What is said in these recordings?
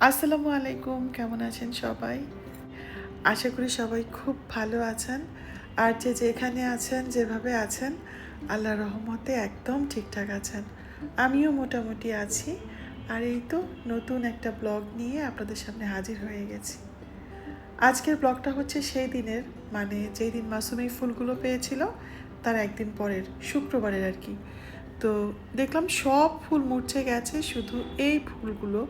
আসসালামু আলাইকুম, কেমন আছেন সবাই? আশা করি সবাই খুব ভালো আছেন। আর যে যেখানে আছেন, যেভাবে আছেন আল্লাহ রহমতে একদম ঠিকঠাক আছেন। আমিও মোটামুটি আছি। আর এই তো নতুন একটা ব্লগ নিয়ে আপনাদের সামনে হাজির হয়ে গেছি। আজকের ব্লগটা হচ্ছে সেই দিনের মানে যেই দিন মাসুম এই ফুলগুলো পেয়েছিল, তার একদিন পরের, শুক্রবারের আর কি। তো দেখলাম সব ফুল মুরছে গেছে, শুধু এই ফুলগুলো।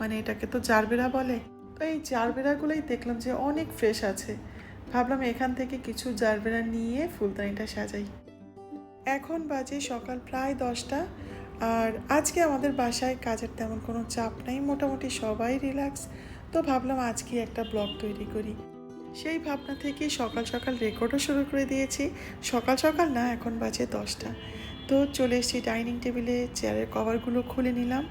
মানে এটাকে তো জারবেরা বলে। তো এই জারবেরাগুলোই দেখলাম যে অনেক ফ্রেশ আছে। ভাবলাম এখান থেকে কিছু জারবেরা নিয়ে ফুলদানিটা সাজাই। এখন বাজে সকাল প্রায় দশটা। আর আজকে আমাদের বাসায় কাজের তেমন কোনো চাপ নেই, মোটামুটি সবাই রিল্যাক্স তো ভাবলাম আজকে একটা ব্লগ তৈরি করি। সেই ভাবনা থেকে সকাল সকাল রেকর্ডও শুরু করে দিয়েছি। সকাল সকাল না, এখন বাজে দশটা। তো চলে এসেছি ডাইনিং টেবিলে চেয়ারের কভারগুলো খুলে নিলাম।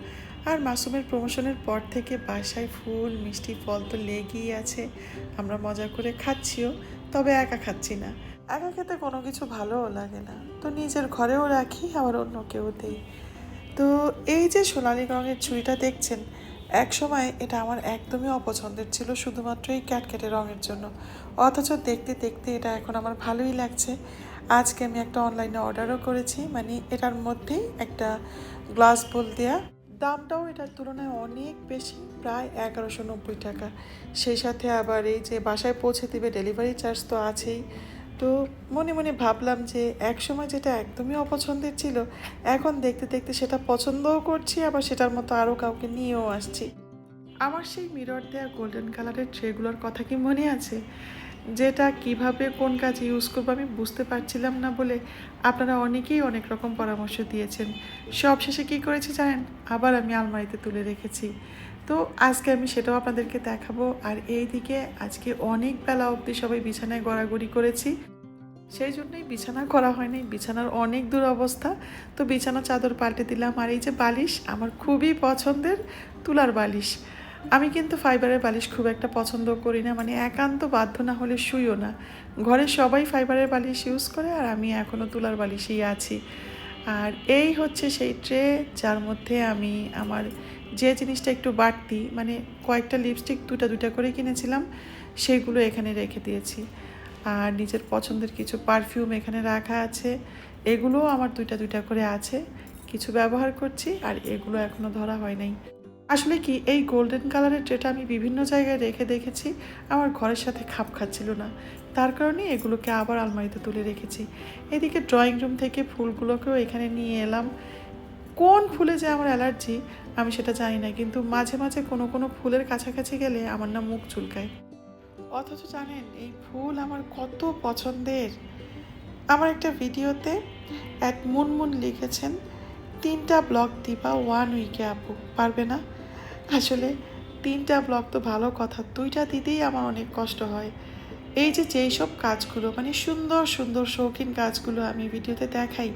আর মাসুমের প্রমোশনের পর থেকে বাসায় ফুল, মিষ্টি ফল তো লেগেই আছে। আমরা মজা করে খাচ্ছিও, তবে একা খাচ্ছি না। একা খেতে কোনো কিছু ভালোও লাগে না। তো নিজের ঘরেও রাখি, আবার অন্য কেউ দেই। তো এই যে সোনালি রঙের ছুরিটা দেখছেন, এক সময় এটা আমার একদমই অপছন্দের ছিল, শুধুমাত্র এই ক্যাটক্যাটে রঙের জন্য। অথচ দেখতে দেখতে এটা এখন আমার ভালোই লাগছে। আজকে আমি একটা অনলাইনে অর্ডারও করেছি মানে এটার মধ্যেই একটা গ্লাস বোল দেয়া। দামটাও এটার তুলনায় অনেক বেশি, প্রায় এগারোশো নব্বই টাকা। সেই সাথে আবার এই যে বাসায় পৌঁছে দিবে ডেলিভারি চার্জ তো আছেই। তো মনে মনে ভাবলাম যে এক সময় যেটা একদমই অপছন্দের ছিল, এখন দেখতে দেখতে সেটা পছন্দও করছি, আবার সেটার মতো আরও কাউকে নিয়েও আসছি। আমার সেই মিরর দেওয়া গোল্ডেন কালারের ট্রেগুলোর কথা কি মনে আছে? যেটা কীভাবে কোন কাজে ইউজ করব আমি বুঝতে পারছিলাম না বলে আপনারা অনেকেই অনেক রকম পরামর্শ দিয়েছেন। সব শেষে কী করেছি জানেন? আবার আমি আলমারিতে তুলে রেখেছি। তো আজকে আমি সেটাও আপনাদেরকে দেখাবো। আর এই দিকে আজকে অনেক বেলা অবধি সবাই বিছানায় গড়াগড়ি করেছি। সেই জন্যই বিছানা করা হয়নি। বিছানার অনেক দূর অবস্থা। তো বিছানা চাদর পাল্টে দিলাম। আর এই যে বালিশ, আমার খুবই পছন্দের তুলার বালিশ। আমি কিন্তু ফাইবারের বালিশ খুব একটা পছন্দ করি না মানে একান্ত বাধ্য না হলে শুইও না। ঘরে সবাই ফাইবারের বালিশ ইউজ করে আর আমি এখনও তুলার বালিশেই আছি। আর এই হচ্ছে সেই ট্রে যার মধ্যে আমি আমার যে জিনিসটা একটু বাড়তি মানে কয়েকটা লিপস্টিক দুটা দুটা করে কিনেছিলাম, সেগুলো এখানে রেখে দিয়েছি। আর নিজের পছন্দের কিছু পারফিউম এখানে রাখা আছে, এগুলোও আমার দুইটা দুইটা করে আছে। কিছু ব্যবহার করছি আর এগুলো এখনও ধরা হয় নাই। আসলে কি, এই গোল্ডেন কালারের ট্রেটা আমি বিভিন্ন জায়গায় রেখে দেখেছি, আমার ঘরের সাথে খাপ খাচ্ছিল না। তার কারণে এগুলোকে আবার আলমারিতে তুলে রেখেছি। এদিকে ড্রয়িং রুম থেকে ফুলগুলোকেও এখানে নিয়ে এলাম। কোন ফুলে যে আমার অ্যালার্জি, আমি সেটা জানি না, কিন্তু মাঝে মাঝে কোনো কোনো ফুলের কাছাকাছি গেলে আমার না মুখ চুলকায়। অথচ জানেন, এই ফুল আমার কত পছন্দের। আমার একটা ভিডিওতে এক মুনমুন লিখেছেন, তিনটা ব্লগ দিবা ওয়ান উইকে আপু, পারবে না? আসলে তিনটা ব্লগ তো ভালো কথা, দুইটা দিতেই আমার অনেক কষ্ট হয়। এই যে যেই সব কাজগুলো মানে সুন্দর সুন্দর শৌখিন কাজগুলো আমি ভিডিওতে দেখাই,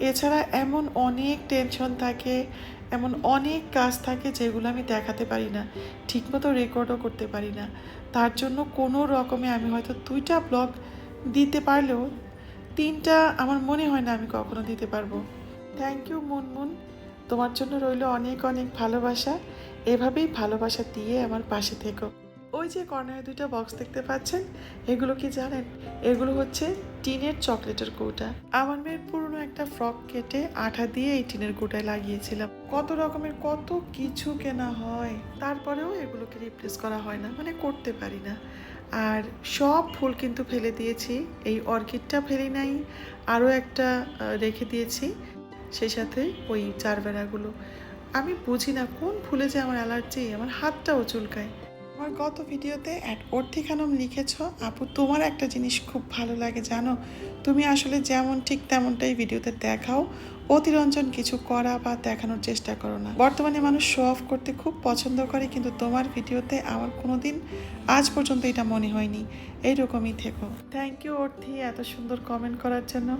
এছাড়া এমন অনেক টেনশন থাকে, এমন অনেক কাজ থাকে যেগুলো আমি দেখাতে পারি না, ঠিকমতো রেকর্ডও করতে পারি না। তার জন্য কোনো রকমে আমি হয়তো দুইটা ব্লগ দিতে পারলেও তিনটা আমার মনে হয় না আমি কখনো দিতে পারব। Thank you Munmun. তোমার জন্য রইল অনেক অনেক ভালোবাসা। এভাবেই ভালোবাসা দিয়ে আমার পাশে থেকো। ওই যে কর্নারে দুইটা বক্স দেখতে পাচ্ছেন? এগুলো কি জানেন? এগুলো হচ্ছে টিনের চকলেটের কৌটা। আমার মেয়ের পুরনো একটা ফ্রক কেটে আঠা দিয়ে এই টিনের কৌটায় লাগিয়েছিলাম। কত রকমের কত কিছু কেনা হয়। তারপরেও এগুলোকে রিপ্লেস করা হয় না মানে করতে পারি না। আর সব ফুল কিন্তু ফেলে দিয়েছি। এই অর্কিডটা ফেলি নাই, আরও একটা রেখে দিয়েছি। সেই সাথে ওই চারবেড়াগুলো। আমি বুঝি না কোন ফুলে যে আমার অ্যালার্জি আমার হাতটাও চুলকায়। আমার গত ভিডিওতে এক অর্থি খানম লিখেছ আপু তোমার একটা জিনিস খুব ভালো লাগে জানো? তুমি আসলে যেমন ঠিক তেমনটাই ভিডিওতে দেখাও। অতিরঞ্জন কিছু করা বা দেখানোর চেষ্টা করো না। বর্তমানে মানুষ শো অফ করতে খুব পছন্দ করে কিন্তু তোমার ভিডিওতে আমার কোনোদিন আজ পর্যন্ত এটা মনে হয়নি। এইরকমই থেকো। থ্যাংক ইউ অর্থি এত সুন্দর কমেন্ট করার জন্য।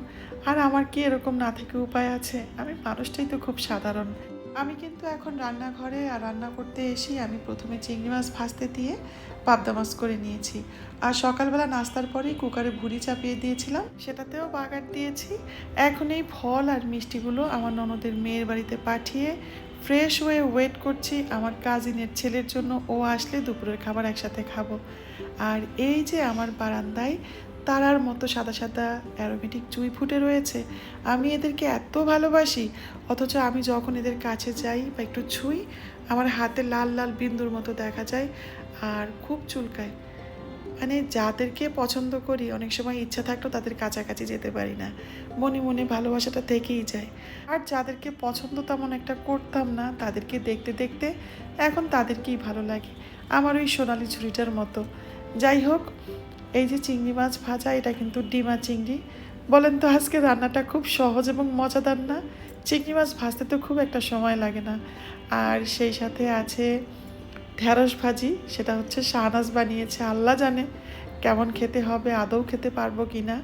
আর আমার কি এরকম না থেকে উপায় আছে? আমি মানুষটাই তো খুব সাধারণ। আমি কিন্তু এখন রান্নাঘরে আর রান্না করতে এসে আমি প্রথমে চিংড়ি মাছ ভাজতে দিয়ে পাবদা মাছ করে নিয়েছি। আর সকালবেলা নাস্তার পরেই কুকারে ভুড়ি চাপিয়ে দিয়েছিলাম, সেটাতেও বাগার দিয়েছি। এখন এই ফল আর মিষ্টিগুলো আমার ননদের মেয়ের বাড়িতে পাঠিয়ে ফ্রেশ হয়ে ওয়েট করছি আমার কাজিনের ছেলের জন্য। ও আসলে দুপুরের খাবার একসাথে খাব। আর এই যে আমার বারান্দায় তারার মতো সাদা সাদা অ্যারোমেটিক চুই ফুটে রয়েছে। আমি এদেরকে এত ভালোবাসি, অথচ আমি যখন এদের কাছে যাই বা একটু ছুঁই, আমার হাতে লাল লাল বিন্দুর মতো দেখা যায় আর খুব চুলকায়। মানে যাদেরকে পছন্দ করি, অনেক সময় ইচ্ছা থাকলেও তাদের কাছাকাছি যেতে পারি না। মনে মনে ভালোবাসাটা থেকেই যায়। আর যাদেরকে পছন্দ তেমন একটা করতাম না, তাদেরকে দেখতে দেখতে এখন তাদেরকেই ভালো লাগে। আমার ওই সোনালি ছুরিটার মতো। যাই হোক এই যে চিংড়ি মাছ ভাজা, এটা কিন্তু ডিমা চিংড়ি। বলেন তো, আজকে রান্নাটা খুব সহজ এবং মজাদার না? চিংড়ি মাছ ভাজতে তো খুব একটা সময় লাগে না। আর সেই সাথে আছে ঢ্যাঁড়স ভাজি, সেটা হচ্ছে শাহনাজ বানিয়েছে, আল্লাহ জানে কেমন খেতে হবে, আদৌ খেতে পারব কি না।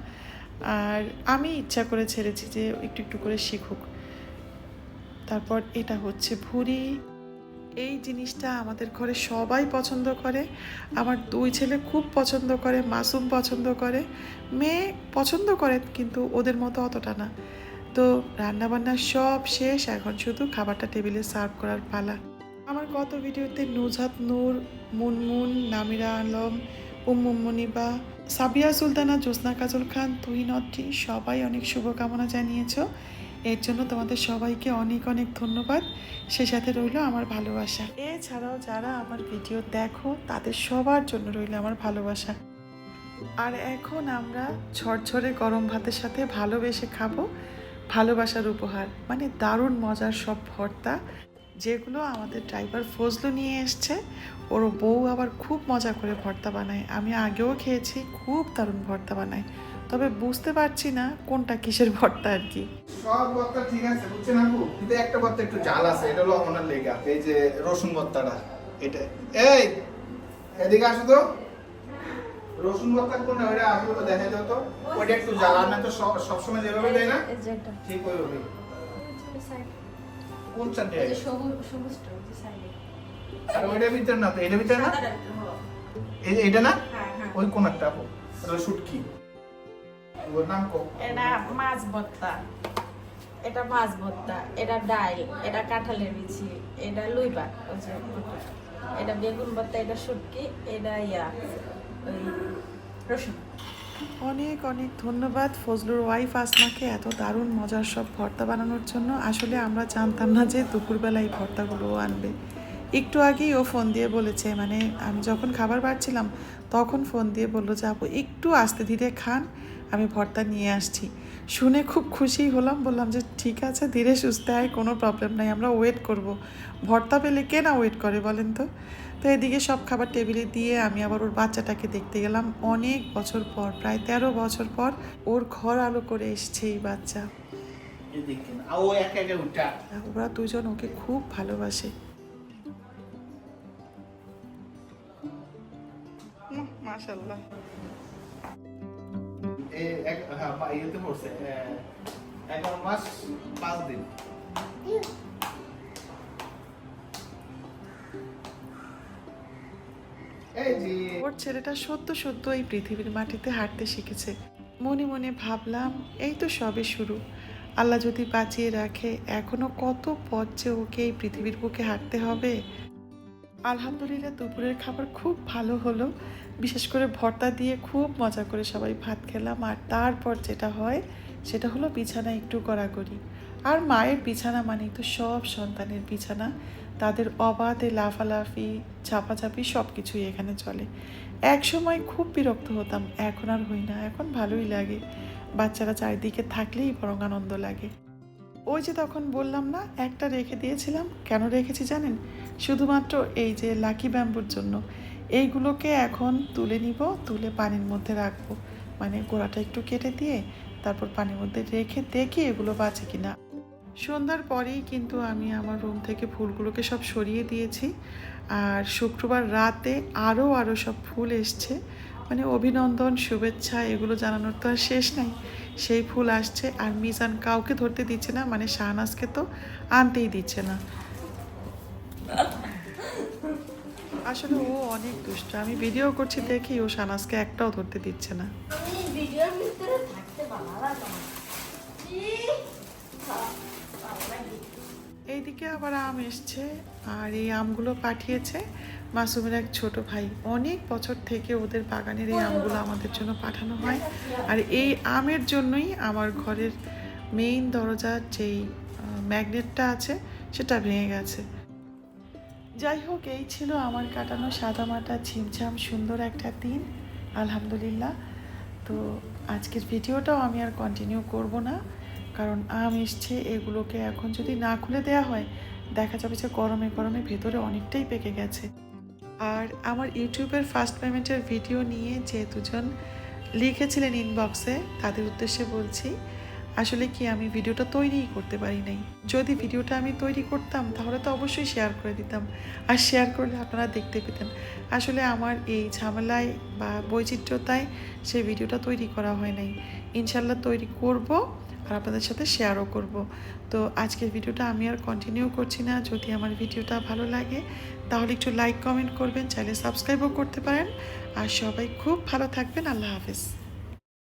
আর আমি ইচ্ছা করে ছেড়েছি যে একটু একটু করে শিখুক। তারপর এটা হচ্ছে ভুড়ি। এই জিনিসটা আমাদের ঘরে সবাই পছন্দ করে। আমার দুই ছেলে খুব পছন্দ করে, মাসুম পছন্দ করে, মেয়ে পছন্দ করে কিন্তু ওদের মতো অতটা না। তো রান্নাবান্না সব শেষ, এখন শুধু খাবারটা টেবিলে সার্ভ করার পালা। আমার গত ভিডিওতে নুজহাত নূর, মুনমুন, নামিরা আলম উম্মুমনিবা সাবিয়া সুলতানা জ্যোৎস্না কাজল খান তুহিনত্রী সবাই অনেক শুভকামনা জানিয়েছো। এর জন্য তোমাদের সবাইকে অনেক অনেক ধন্যবাদ। সে সাথে রইল আমার ভালোবাসা। এছাড়াও যারা আমার ভিডিও দেখো, তাদের সবার জন্য রইল আমার ভালোবাসা। আর এখন আমরা ঝরঝরে গরম ভাতের সাথে ভালোবেসে খাব ভালোবাসার উপহার। মানে দারুণ মজার সব ভর্তা, যেগুলো আমাদের ড্রাইভার ফজলু নিয়ে এসছে। ওর বউ আবার খুব মজা করে ভর্তা বানায়। আমি আগেও খেয়েছি, খুব দারুণ ভর্তা বানায়। তবে বুঝতে পারছি না কোনটা কিসের ভর্তা আর কি। সব ভর্তা ঠিক আছে বুঝছেন আপু? কিন্তু একটা ভর্তা একটু জাল আছে এটা হলো ওনার লেগা এই যে রসুন ভর্তাটা এটা। এই এদিকে আসো তো। রসুন ভর্তা কোন ওইটা আসলে তো দেখা যাও তো। ওইটা একটু জাল আর না তো সব সবসময় যেভাবে দেয় না। ঠিক ওইভাবে. কোন চারটে সবুজ সবুজটা, ওই যে আর ওইটার ভিতরে না তো এটার ভিতরে না? এটা না? হ্যাঁ, হ্যাঁ। ওই কোন একটা আপু? এটা শুটকি। ওর নাম এটা মাছ ভর্তা। এটা মাছ ভর্তা এটা ডাল এটা কাঁঠালের বিচি এটা লুই পাট। এটা বেগুন ভর্তা এটা শুটকি এটা ইয়া ওই রসুন। অনেক অনেক ধন্যবাদ ফজলুর ওয়াইফ আসমাকে এত দারুণ মজার সব ভর্তা বানানোর জন্য। আসলে আমরা জানতাম না যে দুপুরবেলা এই ভর্তাগুলো ও আনবে। একটু আগেই ও ফোন দিয়ে বলেছে মানে আমি যখন খাবার বাড়ছিলাম তখন ফোন দিয়ে বলল যে আপু একটু আস্তে ধীরে খান। আমি ভর্তা নিয়ে আসছি। শুনে খুব খুশি হলাম বললাম যে ঠিক আছে ধীরে সুস্থে আয় কোনো প্রবলেম নাই আমরা ওয়েট করব। ভর্তা পেলে কে না ওয়েট করে বলেন তো? তো এদিকে সব খাবার টেবিলে দিয়ে আমি আবার ওর বাচ্চাটাকে দেখতে গেলাম। অনেক বছর পর প্রায় তেরো বছর পর ওর ঘর আলো করে এসছে এই বাচ্চা। এদিকে না ও একা একা উঠা। ওরা দুজন ওকে খুব ভালোবাসে। মাশাল্লাহ দিন। ওর ছেলেটা সদ্য সদ্য এই পৃথিবীর মাটিতে হাঁটতে শিখেছে। মনে মনে ভাবলাম, এই তো সবে শুরু। আল্লাহ যদি বাঁচিয়ে রাখে, এখনও কত পথ যে ওকে এই পৃথিবীর বুকে হাঁটতে হবে। আলহামদুলিল্লাহ, দুপুরের খাবার খুব ভালো হলো। বিশেষ করে ভর্তা দিয়ে খুব মজা করে সবাই ভাত খেলাম। আর তারপর যেটা হয়, সেটা হলো বিছানা একটু করাকরি আর মায়ের বিছানা মানেই তো সব সন্তানের বিছানা। তাদের অবাধে লাফালাফি, ঝাপাঝাপি সব কিছুই এখানে চলে। এক সময় খুব বিরক্ত হতাম, এখন আর হই না, এখন ভালোই লাগে। বাচ্চারা চারিদিকে থাকলেই বরং আনন্দ লাগে। ওই যে তখন বললাম না, একটা রেখে দিয়েছিলাম। কেন রেখেছি জানেন? শুধুমাত্র এই যে লাকি ব্যাম্বুর জন্য। এইগুলোকে এখন তুলে নিব, তুলে পানির মধ্যে রাখব। মানে গোড়াটা একটু কেটে দিয়ে তারপর পানির মধ্যে রেখে দেখি এগুলো বাঁচে কিনা। সন্ধ্যার পরেই কিন্তু আমি আমার রুম থেকে ফুলগুলোকে সব সরিয়ে দিয়েছি। আর শুক্রবার রাতে আরও আরও সব ফুল এসছে। মানে অভিনন্দন, শুভেচ্ছা, এগুলো জানানোর তো আর শেষ নাই। সেই ফুল আসছে আর মিজান কাউকে ধরতে দিচ্ছে না মানে শাহনাজকে তো আনতেই দিচ্ছে না। আসলে ও অনেক দুষ্ট। আমি ভিডিও করছি দেখি ও শাহনাজকে একটাও ধরতে দিচ্ছে না। এইদিকে আবার আম এসছে আর এই আমগুলো পাঠিয়েছে মাসুমের এক ছোট ভাই। অনেক বছর থেকে ওদের বাগানের এই আমগুলো আমাদের জন্য পাঠানো হয়। আর এই আমের জন্যই আমার ঘরের মেইন দরজার যেই ম্যাগনেটটা আছে সেটা ভেঙে গেছে। যাই হোক, এই ছিল আমার কাটানো সাদামাটা ছিমছাম সুন্দর একটা দিন, আলহামদুলিল্লাহ। তো আজকের ভিডিওটাও আমি আর কন্টিনিউ করব না, কারণ আম এসছে, এগুলোকে এখন যদি না খুলে দেওয়া হয়, দেখা যাবে যে গরমে গরমে ভেতরে অনেকটাই পেকে গেছে। আর আমার ইউটিউবের ফার্স্ট পেমেন্টের ভিডিও নিয়ে যে দুজন লিখেছিলেন ইনবক্সে তাদের উদ্দেশ্যে বলছি আসলে কি আমি ভিডিওটা তৈরিই করতে পারি নাই? যদি ভিডিওটা আমি তৈরি করতাম, তাহলে তো অবশ্যই শেয়ার করে দিতাম। আর শেয়ার করলে আপনারা দেখতে পেতেন। আসলে আমার এই ঝামেলায় বা বৈচিত্র্যতায় সেই ভিডিওটা তৈরি করা হয় নাই। ইনশাল্লাহ তৈরি করব আর আপনাদের সাথে শেয়ারও করব। তো আজকের ভিডিওটা আমি আর কন্টিনিউ করছি না। যদি আমার ভিডিওটা ভালো লাগে, তাহলে একটু লাইক কমেন্ট করবেন। চাইলে সাবস্ক্রাইবও করতে পারেন। আর সবাই খুব ভালো থাকবেন। আল্লাহ হাফেজ।